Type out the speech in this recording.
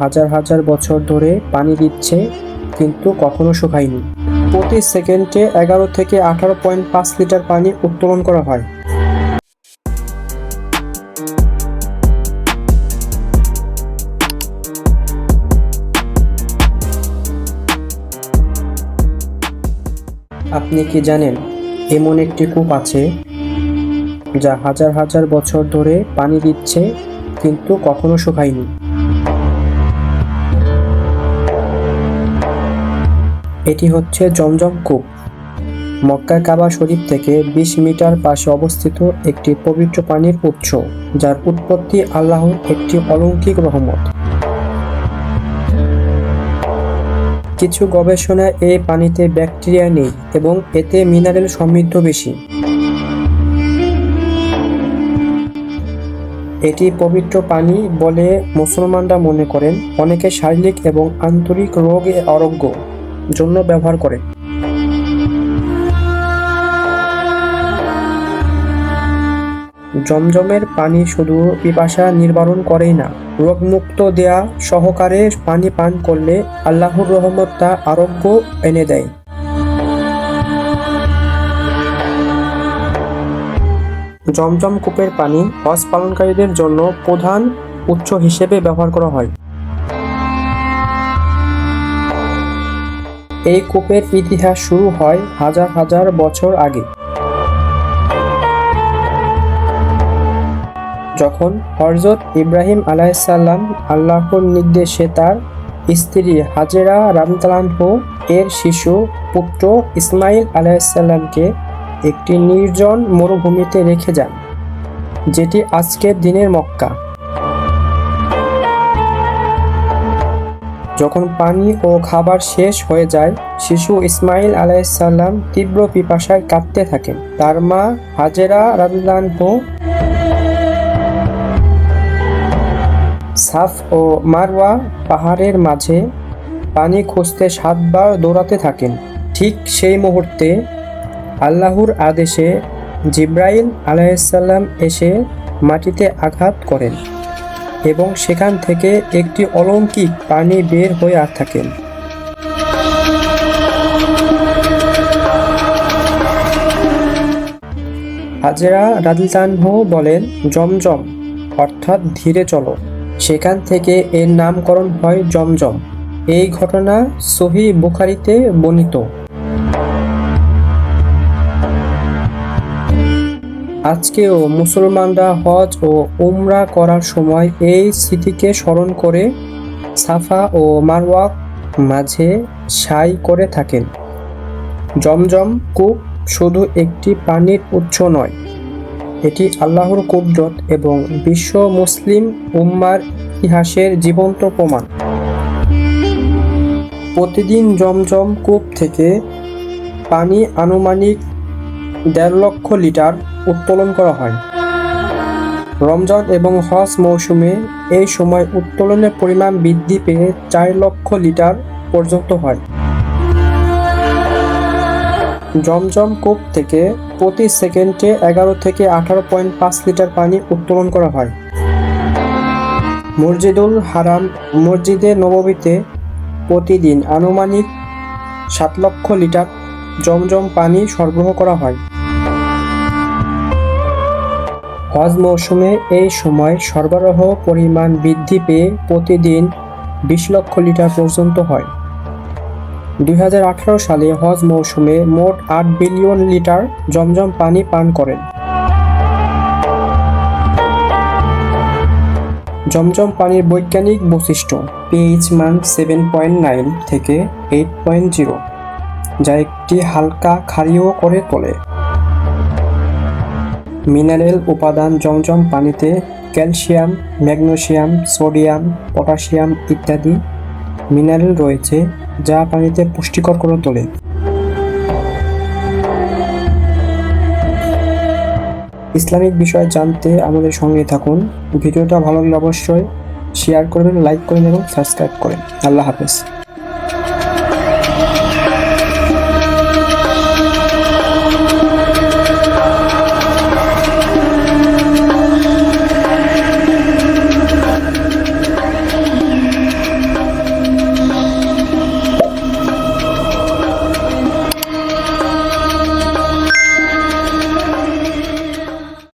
হাজার হাজার বছর ধরে পানি দিচ্ছে, কিন্তু কখনো শুকায়নি। প্রতি সেকেন্ডে এগারো থেকে আঠারো পয়েন্ট পাঁচ লিটার পানি উত্তোলন করা হয়। আপনি কি জানেন, এমন একটি কূপ আছে যা হাজার হাজার বছর ধরে পানি দিচ্ছে, কিন্তু কখনো শুকায়নি। এটি হচ্ছে জমজম কূপ। মক্কা কাবা শরীফ থেকে বিশ মিটার পাশে অবস্থিত একটি পবিত্র পানির উৎস, যার উৎপত্তি আল্লাহর একটি অলৌকিক রহমত। কিছু গবেষণায় এই পানিতে ব্যাকটেরিয়া নেই এবং এতে মিনারেল সমৃদ্ধ বেশি। এটি পবিত্র পানি বলে মুসলমানরা মনে করেন, অনেকে শারীরিক এবং আন্তরিক রোগ আরোগ্য। জন্য ব্যবহার করে। জমজমের পানি শুধু পিপাসা নির্বারণ করেই না, রোগমুক্ত দেয়া সহকারে পানি পান করলে আল্লাহর রহমত তা আরোগ্য এনে দেয়। জমজম কূপের পানি হজ পালনকারীদের জন্য প্রধান উৎস হিসেবে ব্যবহার করা হয়। এই কূপের ইতিহাস শুরু হয় হাজার হাজার বছর আগে। যখন হরজত ইব্রাহিম আলাইসাল্লাম আল্লাহর নির্দেশে তার স্ত্রী হাজেরা রামতালানহ এর শিশু পুত্র ইসমাইল আলাইসাল্লামকে একটি নির্জন মরুভূমিতে রেখে যান, যেটি আজকের দিনের মক্কা। যখন পানি ও খাবার শেষ হয়ে যায়, শিশু ইসমাইল আলাইসাল্লাম তীব্র পিপাসায় কাঁদতে থাকেন তার মা হাজেরা রামলানহ সাফ ও মারওয়া পাহাড়ের মাঝে পানি খুঁজতে সাতবার দৌড়াতে থাকেন। ঠিক সেই মুহূর্তে আল্লাহর আদেশে জিব্রাইল আলাইসাল্লাম এসে মাটিতে আঘাত করেন। এবং সেখান থেকে একটি অলৌকিক পানি বের হয়ে থাকেন। হাজেরা রাদিলতানহ বলেন, জমজম অর্থাৎ ধীরে চলো। সেখান থেকে এর নামকরণ হয় জমজম। এই ঘটনা সহি বুখারিতে বর্ণিত। আজকেও মুসলমানরা হজ ও উমরা করার সময় এই স্মৃতিকে স্মরণ করে সাফা ও মারওয়াক মাঝে সাই করে থাকেন। জমজম কূপ শুধু একটি পানির উৎস নয়, এটি আল্লাহর কুদরত এবং বিশ্ব মুসলিম উম্মার ইতিহাসের জীবন্ত প্রমাণ। প্রতিদিন জমজম কূপ থেকে পানি আনুমানিক দেড় লক্ষ লিটার উত্তোলন করা হয়। রমজান এবং হজ মৌসুমে এই সময় উত্তোলনের পরিমাণ বৃদ্ধি পেয়ে চার লক্ষ লিটার পর্যন্ত হয়। জমজম কূপ থেকে প্রতি সেকেন্ডে এগারো থেকে আঠারো পয়েন্ট পাঁচ লিটার পানি উত্তোলন করা হয়। মসজিদুল হারাম মসজিদে নববীতে প্রতিদিন আনুমানিক সাত লক্ষ লিটার জমজম পানি সরবরাহ করা হয়। হজ মৌসুমে এই সময় সরবরাহ পরিমাণ বৃদ্ধি পেয়ে প্রতিদিন বিশ লক্ষ লিটার পর্যন্ত হয়। দুই হাজার আঠেরো সালে হজ মৌসুমে মোট আট বিলিয়ন লিটার জমজম পানি পান করেন। জমজম পানির বৈজ্ঞানিক বৈশিষ্ট্য পিএইচ মান সেভেন পয়েন্ট নাইন থেকে এইট পয়েন্ট জিরো যা একটি হালকা ক্ষারীয় করে তোলে। মিনারেল উপাদান জমজম পানিতে ক্যালসিয়াম, ম্যাগনেসিয়াম, সোডিয়াম, পটাশিয়াম ইত্যাদি মিনারেল রয়েছে যা পানিতে পুষ্টিকর করে তোলে। ইসলামিক বিষয় জানতে আমাদের সঙ্গে থাকুন। ভিডিওটা ভালো লাগলে অবশ্যই শেয়ার করবেন লাইক করবেন এবং সাবস্ক্রাইব করেন আল্লাহ হাফেজ।